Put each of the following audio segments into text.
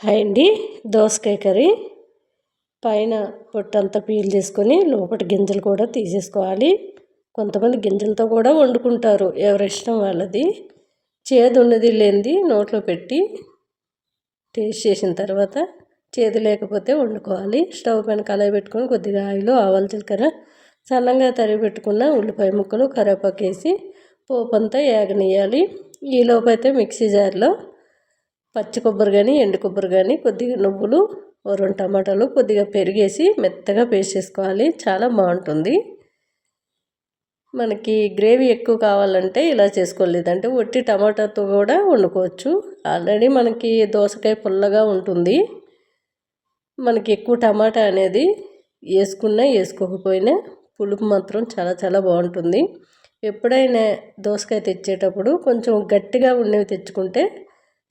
Hi అండి. దోసకాయ curry. పైన పొట్టంతా పీల్ చేసుకొని లోపల గింజలు కూడా తీసేసుకోవాలి. కొంతమంది గింజలతో కూడా వండుకుంటారు. ఎవరి ఇష్టం వాళ్ళది. చేదు ఉన్నది లేనిది నోట్లో పెట్టి టేస్ట్ చేసిన తర్వాత చేదు లేకపోతే వండుకోవాలి. స్టవ్ పైన కళాయి పెట్టుకొని కొద్దిగా ఆయిల్ ఆవాలు జీలకర్ర సన్నంగా తరిగి పెట్టుకున్న ఉల్లిపాయ ముక్కలు కరివేపాకు వేసి పోపు అంతా ఏగనియాలి ఈలోపు అయితే మిక్సీ జార్లో పచ్చి కొబ్బరి కానీ ఎండు కొబ్బరి కానీ కొద్దిగా నువ్వులు రెండు టమాటాలు కొద్దిగా పెరిగేసి మెత్తగా పేస్ట్ చేసుకోవాలి. చాలా బాగుంటుంది. మనకి గ్రేవీ ఎక్కువ కావాలంటే ఇలా చేసుకోలేదంటే ఒట్టి టమాటాతో కూడా వండుకోవచ్చు. ఆల్రెడీ మనకి దోసకాయ పుల్లగా ఉంటుంది. మనకి ఎక్కువ టమాటా అనేది వేసుకున్నా వేసుకోకపోయినా పులుపు మాత్రం చాలా చాలా బాగుంటుంది. ఎప్పుడైనా దోసకాయ తెచ్చేటప్పుడు కొంచెం గట్టిగా ఉండేవి తెచ్చుకుంటే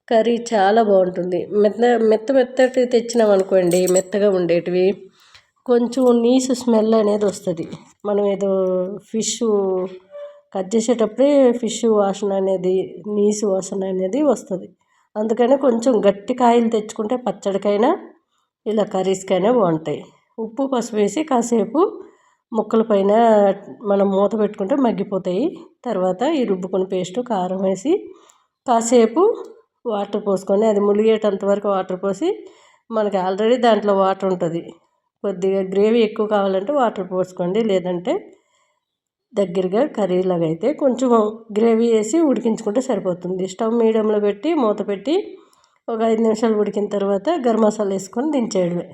కర్రీ చాలా బాగుంటుంది. మెత్త మెత్త మెత్తటి తెచ్చినాం అనుకోండి మెత్తగా ఉండేటివి. కొంచెం నీసు స్మెల్ అనేది వస్తుంది. మనం ఏదో ఫిష్ కట్ చేసేటప్పుడే ఫిష్ వాసన అనేది నీసు వాసన అనేది వస్తుంది. అందుకనే కొంచెం గట్టి కాయలు తెచ్చుకుంటే పచ్చడికైనా ఇలా కర్రీస్కైనా బాగుంటాయి. ఉప్పు పసుపు వేసి కాసేపు ముక్కల పైన మనం మూత పెట్టుకుంటే మగ్గిపోతాయి. తర్వాత ఈ రుబ్బుకుని పేస్టు కారం వేసి కాసేపు వాటర్ పోసుకొని అది ములిగేటంత వరకు వాటర్ పోసి మనకి ఆల్రెడీ దాంట్లో వాటర్ ఉంటుంది. కొద్దిగా గ్రేవీ ఎక్కువ కావాలంటే వాటర్ పోసుకోండి. లేదంటే దగ్గరగా కర్రీలాగా అయితే కొంచెం గ్రేవీ వేసి ఉడికించుకుంటే సరిపోతుంది. స్టవ్ మీడియంలో పెట్టి మూత పెట్టి ఒక ఐదు నిమిషాలు ఉడికిన తర్వాత గరం మసాలా వేసుకొని దించేయడమే.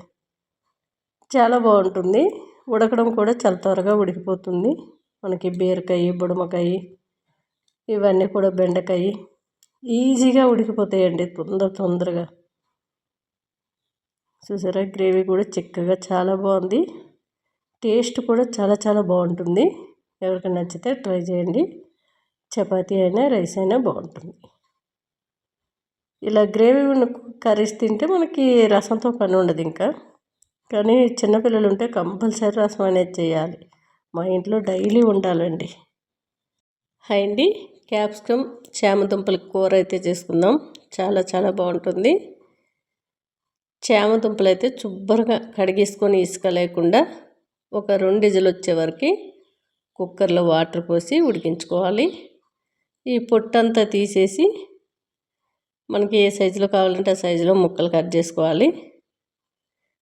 చాలా బాగుంటుంది. ఉడకడం కూడా చాలా త్వరగా ఉడికిపోతుంది. మనకి బీరకాయ బుడమకాయ ఇవన్నీ కూడా బెండకాయ ఈజీగా ఉడికిపోతాయండి తొందర తొందరగా. చూసారా గ్రేవీ కూడా చిక్కగా చాలా బాగుంది. టేస్ట్ కూడా చాలా చాలా బాగుంటుంది. ఎవరికైనా నచ్చితే ట్రై చేయండి. చపాతీ అయినా రైస్ అయినా బాగుంటుంది. ఇలా గ్రేవీ ఉన్న కర్రీస్ తింటే మనకి రసంతో పని ఉండదు ఇంకా. కానీ చిన్నపిల్లలు ఉంటే కంపల్సరీ రసం అనేది చేయాలి. మా ఇంట్లో డైలీ ఉండాలండి హాయ్ అండి. క్యాప్సికమ్ చామదుంపల కూర అయితే చేసుకుందాం. చాలా చాలా బాగుంటుంది. చామదుంపలు అయితే శుభ్రంగా కడిగేసుకొని ఇసుక లేకుండా ఒక రెండు ఇజలు వచ్చే వరకు కుక్కర్లో వాటర్ పోసి ఉడికించుకోవాలి. ఈ పొట్టంతా తీసేసి మనకి ఏ సైజులో కావాలంటే ఆ సైజులో ముక్కలు కట్ చేసుకోవాలి.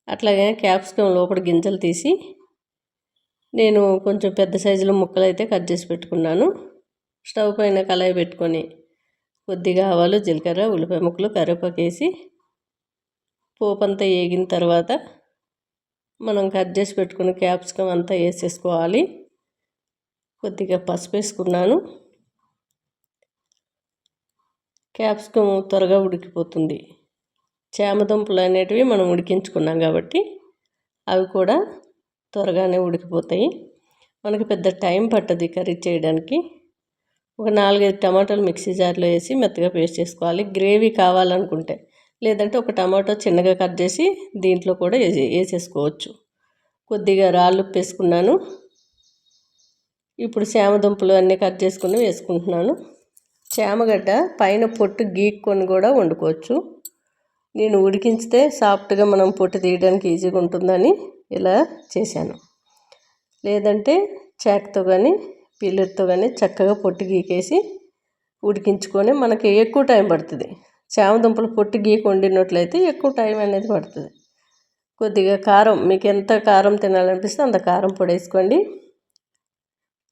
అట్లాగే క్యాప్సికమ్ లోపల గింజలు తీసి నేను కొంచెం పెద్ద సైజులో ముక్కలు అయితే కట్ చేసి పెట్టుకున్నాను. స్టవ్ పైన కళాయి పెట్టుకొని కొద్దిగా ఆవాలు జీలకర్ర ఉల్లిపాయ ముక్కలు కరివేపాకు వేసి పోపు అంతా వేగిన తర్వాత మనం కట్ చేసి పెట్టుకున్న క్యాప్సికమ్ అంతా వేసేసుకోవాలి. కొద్దిగా పసుపు వేసుకున్నాను. క్యాప్సికమ్ త్వరగా ఉడికిపోతుంది. చామదుంపలు అనేటివి మనం ఉడికించుకున్నాం కాబట్టి అవి కూడా త్వరగానే ఉడికిపోతాయి. మనకి పెద్ద టైం పట్టదు కర్రీ చేయడానికి. ఒక నాలుగైదు టమాటాలు మిక్సీ జార్లో వేసి మెత్తగా పేస్ట్ చేసుకోవాలి. గ్రేవీ కావాలనుకుంటే లేదంటే ఒక టమాటో చిన్నగా కట్ చేసి దీంట్లో కూడా వేసే వేసేసుకోవచ్చు. కొద్దిగా రాళ్ళు వేసుకున్నాను ఇప్పుడు చేమదుంపలు అన్నీ కట్ చేసుకుని వేసుకుంటున్నాను. చామగడ్డ పైన పొట్టు గీక్కొని కూడా వండుకోవచ్చు. నేను ఉడికించితే సాఫ్ట్గా మనం పొట్టు తీయడానికి ఈజీగా ఉంటుందని ఇలా చేశాను. లేదంటే చాక్తో కానీ పీలర్తో కానీ చక్కగా పొట్టు గీకేసి ఉడికించుకొని మనకి ఎక్కువ టైం పడుతుంది. చామదుంపలు పొట్టు గీకి వండినట్లయితే ఎక్కువ టైం అనేది పడుతుంది. కొద్దిగా కారం మీకు ఎంత కారం తినాలనిపిస్తే అంత కారం పొడి వేసుకోండి.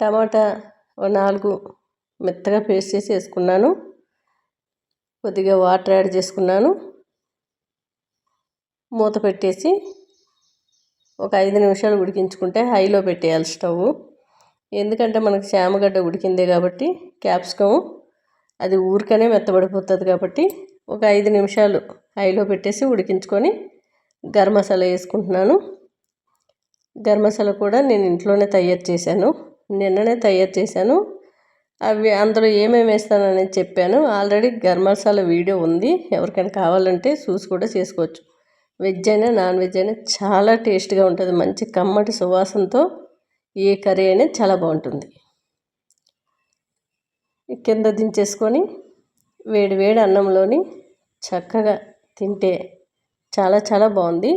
టమాటా నాలుగు మెత్తగా పేస్ట్ చేసి వేసుకున్నాను. కొద్దిగా వాటర్ యాడ్ చేసుకున్నాను. మూత పెట్టేసి ఒక ఐదు నిమిషాలు ఉడికించుకుంటే హైలో పెట్టేయాలి స్టవ్. ఎందుకంటే మనకు చామగడ్డ ఉడికిందే కాబట్టి క్యాప్సికమ్ అది ఊరికనే మెత్తబడిపోతుంది కాబట్టి ఒక ఐదు నిమిషాలు హైలో పెట్టేసి ఉడికించుకొని గరం మసాలా వేసుకుంటున్నాను. గరం మసాలా కూడా నేను ఇంట్లోనే తయారు చేశాను. నిన్ననే తయారు చేశాను. అవి అందులో ఏమేమి వేస్తానని చెప్పాను. ఆల్రెడీ గరం మసాలా వీడియో ఉంది. ఎవరికైనా కావాలంటే చూసి కూడా చేసుకోవచ్చు. వెజ్ అయినా నాన్ వెజ్ అయినా చాలా టేస్ట్గా ఉంటుంది. మంచి కమ్మటి సువాసనతో ఏ కర్రీ అయినా చాలా బాగుంటుంది. కింద దించేసుకొని వేడి వేడి అన్నంలోని చక్కగా తింటే చాలా చాలా బాగుంది.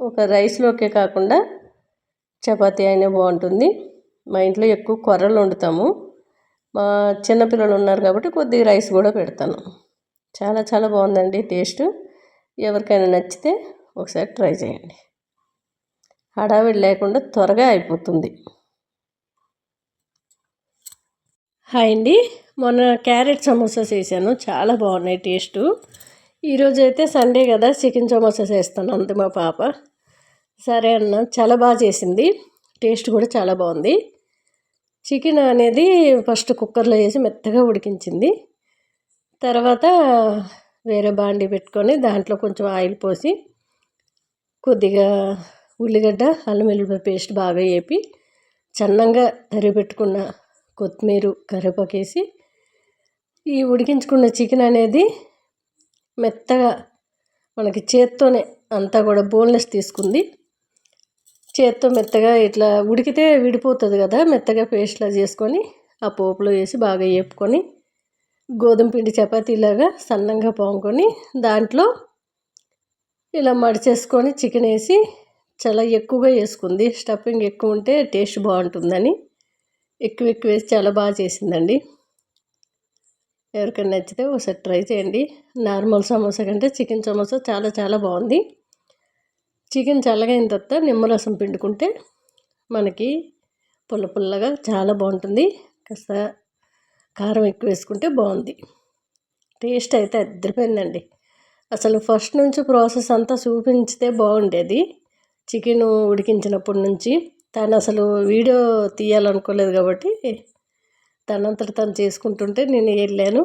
ఒక రైస్లోకే కాకుండా చపాతీ అయినా బాగుంటుంది. మా ఇంట్లో ఎక్కువ కొర్రలు వండుతాము. మా చిన్నపిల్లలు ఉన్నారు కాబట్టి కొద్దిగా రైస్ కూడా పెడతాను. చాలా చాలా బాగుందండి టేస్ట్. ఎవరికైనా నచ్చితే ఒకసారి ట్రై చేయండి. హడావిడి లేకుండా త్వరగా అయిపోతుంది. హాయ్ అండి. మొన్న క్యారెట్ సమోసా చేశాను చాలా బాగున్నాయి టేస్ట్. ఈరోజు అయితే సండే కదా చికెన్ సమోసా చేస్తాను అంత మా పాప. సరే అన్న చాలా బాగా చేసింది. టేస్ట్ కూడా చాలా బాగుంది. చికెన్ అనేది ఫస్ట్ కుక్కర్లో వేసి మెత్తగా ఉడికించింది. తర్వాత వేరే బాండి పెట్టుకొని దాంట్లో కొంచెం ఆయిల్ పోసి కొద్దిగా ఉల్లిగడ్డ అల్లం వెల్లుల్లిపాయ పేస్ట్ బాగా వేపి చన్నంగా తరిగి పెట్టుకున్న కొత్తిమీర కరివేపాకేసి ఈ ఉడికించుకున్న చికెన్ అనేది మెత్తగా మనకి చేత్తోనే అంతా కూడా బోన్లెస్ తీసుకుంది. చేత్తో మెత్తగా ఇట్లా ఉడికితే విడిపోతుంది కదా మెత్తగా పేస్ట్లా చేసుకొని ఆ పోపులో వేసి బాగా వేపుకొని గోధుమ పిండి చపాతీలాగా సన్నంగా పాముకొని దాంట్లో ఇలా మడిచేసుకొని చికెన్ వేసి చాలా ఎక్కువగా వేసుకుంది. స్టఫింగ్ ఎక్కువ ఉంటే టేస్ట్ బాగుంటుందని. ఎక్కువ ఎక్కువ వేసి చాలా బాగా చేసిందండి. ఎవరికైనా నచ్చితే ఒకసారి ట్రై చేయండి. నార్మల్ సమోసా కంటే చికెన్ సమోసా చాలా చాలా బాగుంది. చికెన్ చల్లగైన తర్వాత నిమ్మరసం పిండుకుంటే మనకి పుల్ల పుల్లగా చాలా బాగుంటుంది. కాస్త కారం ఎక్కువ వేసుకుంటే బాగుంది. టేస్ట్ అయితే అద్దరిపోయిందండి. అసలు ఫస్ట్ నుంచి ప్రాసెస్ అంతా చూపించితే బాగుండేది. చికెన్ ఉడికించినప్పటి నుంచి తను అసలు వీడియో తీయాలనుకోలేదు కాబట్టి తనంతట తను చేసుకుంటుంటే నేను వెళ్ళాను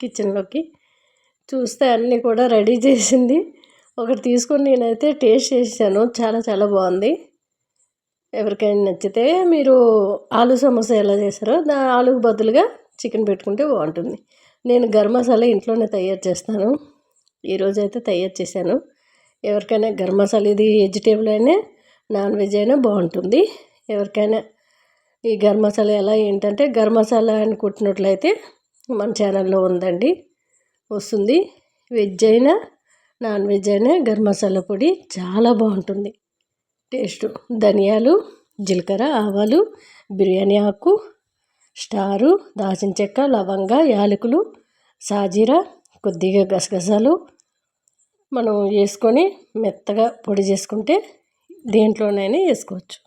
కిచెన్లోకి. చూస్తే అన్నీ కూడా రెడీ చేసింది. ఒకటి తీసుకొని నేనైతే టేస్ట్ చేశాను. చాలా చాలా బాగుంది. ఎవరికైనా నచ్చితే మీరు ఆలు సమోసా ఎలా చేస్తారో దా ఆలుకు బదులుగా చికెన్ పెట్టుకుంటే బాగుంటుంది. నేను గరం మసాలా ఇంట్లోనే తయారు చేస్తాను. ఈరోజు అయితే తయారు చేశాను. ఎవరికైనా గరం మసాలా ఇది వెజిటేబుల్ అయినా నాన్ వెజ్ అయినా బాగుంటుంది. ఎవరికైనా ఈ గరం మసాలా ఎలా ఏంటంటే గరం మసాలా అని కుట్టినట్లయితే మన ఛానల్లో ఉందండి. వస్తుంది. వెజ్ అయినా నాన్ వెజ్ అయినా గరం మసాలా పొడి చాలా బాగుంటుంది. టేస్ట్ ధనియాలు జీలకర్ర ఆవాలు బిర్యానీ ఆకు స్టారు దాల్చిన చెక్క లవంగ యాలకులు సాజీరా కొద్దిగా గసగసాలు. మనం వేసుకొని మెత్తగా పొడి చేసుకుంటే దేంట్లోనైనా వేసుకోవచ్చు.